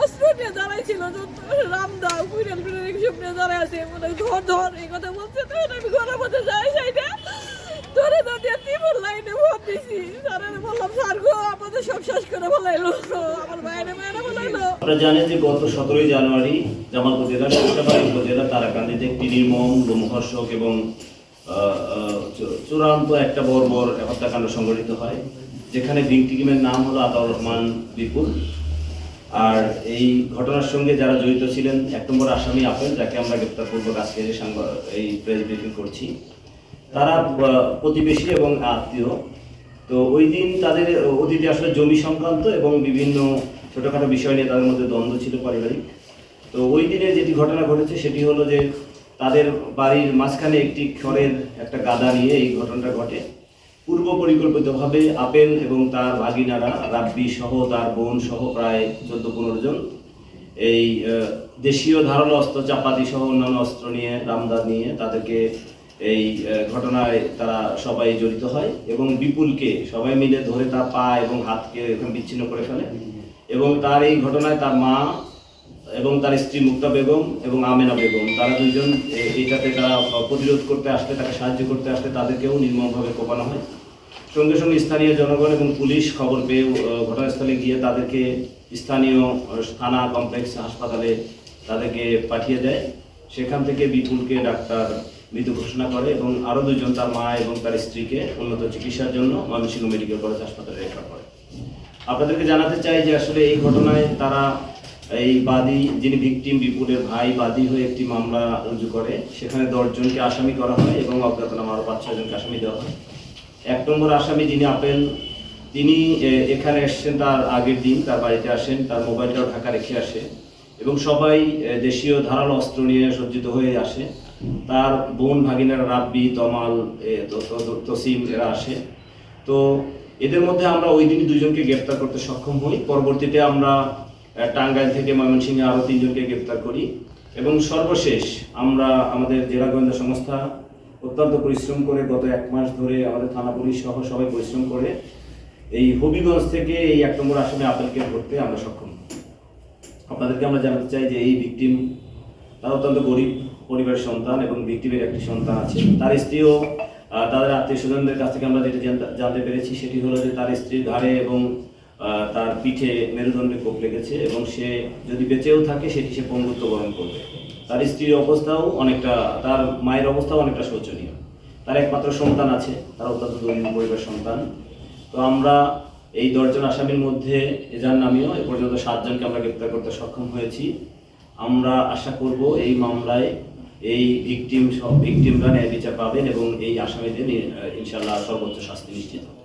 অস্ত্র নিয়ে যে গত সতেরোই জানুয়ারি জামালপুর জেলার সরিষাবাড়ি উপজেলা তারাকান্দিতে একটি নির্মম লোমহর্ষক এবং চূড়ান্ত একটা বর্বর হত্যাকাণ্ড সংঘটিত হয়, যেখানে ভিক্টিমের নাম হলো আতাউর রহমান বিপুল। আর এই ঘটনার সঙ্গে যারা জড়িত ছিলেন, এক নম্বর আসামি আপেল যাকে আমরা গ্রেপ্তার পূর্বক আজকে এই এই প্রেস ব্রিফিং করছি, তারা প্রতিবেশী এবং আত্মীয়। তো ওই দিন তাদের অতীতে আসলে জমি সংক্রান্ত এবং বিভিন্ন ছোটোখাটো বিষয় নিয়ে তাদের মধ্যে দ্বন্দ্ব ছিল পারিবারিক। তো ওই দিনে যেটি ঘটনা ঘটেছে, সেটি হলো যে তাদের বাড়ির মাঝখানে একটি খড়ের একটা গাদা নিয়ে এই ঘটনাটা ঘটে। পূর্ব পরিকল্পিতভাবে আপেল এবং তার ভাগিনারা রাব্বি সহ তার বোন সহ প্রায় চোদ্দ পনেরো জন এই দেশীয় ধারালো অস্ত্র, চাপাতি সহ অন্যান্য অস্ত্র নিয়ে রামদাদ নিয়ে তাদেরকে এই ঘটনায় তারা সবাই জড়িত হয় এবং বিপুলকে সবাই মিলে ধরে তার পা এবং হাতকে বিচ্ছিন্ন করে ফেলে। এবং তার এই ঘটনায় তার মা এবং তার স্ত্রী মুক্তা বেগম এবং আমেনা বেগম, তারা দুইজন এইটাতে তারা প্রতিরোধ করতে আসতে, তাকে সাহায্য করতে আসতে তাদেরকেও নির্মমভাবে কোপানো হয়। সঙ্গে সঙ্গে স্থানীয় জনগণ এবং পুলিশ খবর পেয়ে ঘটনাস্থলে গিয়ে তাদেরকে স্থানীয় থানা কমপ্লেক্স হাসপাতালে তাদেরকে পাঠিয়ে দেয়। সেখান থেকে বিপুলকে ডাক্তার মৃত ঘোষণা করে এবং আরও দুজন তার মা এবং তার স্ত্রীকে উন্নত চিকিৎসার জন্য ময়মনসিংহ মেডিকেল কলেজ হাসপাতালে রেফার করে। আপনাদেরকে জানাতে চাই যে আসলে এই ঘটনায় তারা এই বাদী যিনি ভিকটিম বিপুলের ভাই, বাদী হয়ে একটি মামলা রুজু করে, সেখানে দশজনকে আসামি করা হয় এবং অজ্ঞাতনামা আরও পাঁচ ছজনকে আসামি দেওয়া হয়। এক নম্বর আসামি যিনি আপেল, তিনি এখানে এসেছেন তার আগের দিন, তার বাড়িতে আসেন, তার মোবাইলটাও ঢাকা রেখে আসে এবং সবাই দেশীয় ধারালো অস্ত্র নিয়ে সজ্জিত হয়ে আসে। তার বোন ভাগিনারা রাব্বি, তমাল তসিম, এরা আসে। তো এদের মধ্যে আমরা ওই দিনই দুজনকে গ্রেপ্তার করতে সক্ষম হই। পরবর্তীতে আমরা টাঙ্গাইল থেকে ময়মনসিংহে আরও তিনজনকে গ্রেপ্তার করি। এবং সর্বশেষ আমরা আমাদের জেলা গোয়েন্দা সংস্থা অত্যন্ত পরিশ্রম করে গত এক মাস ধরে আমাদের থানা পুলিশ সহ সবাই পরিশ্রম করে এই হবিগঞ্জ থেকে এই এক নম্বর আসামে আপেলকে ধরতে আমরা সক্ষম। আপনাদেরকে আমরা জানাতে চাই যে এই ভিকটিম তার অত্যন্ত গরিব পরিবারের সন্তান এবং ভিকটিমের একটি সন্তান আছে। তার স্ত্রীও তাদের আত্মীয় স্বজনদের কাছ থেকে আমরা যেটা জানতে- পেরেছি সেটি হলো যে তার স্ত্রীর ঘাড়ে এবং তার পিঠে মেরুদণ্ডে কোপ লেগেছে এবং সে যদি বেঁচেও থাকে, সেটি সে পঙ্গুত্ব বরণ করবে। তার স্ত্রীর অবস্থাও অনেকটা, তার মায়ের অবস্থাও অনেকটা শোচনীয়। তার একমাত্র সন্তান আছে, তার অত্যন্ত দরিদ্র পরিবার সন্তান। তো আমরা এই দশজন আসামির মধ্যে এ এজার নামেও এ পর্যন্ত সাতজনকে আমরা গ্রেপ্তার করতে সক্ষম হয়েছি। আমরা আশা করব এই মামলায় এই ভিকটিম সব ভিকটিমরা ন্যায় বিচার পাবেন এবং এই আসামিদের ইনশাল্লাহ সর্বোচ্চ শাস্তি নিশ্চিত হবে।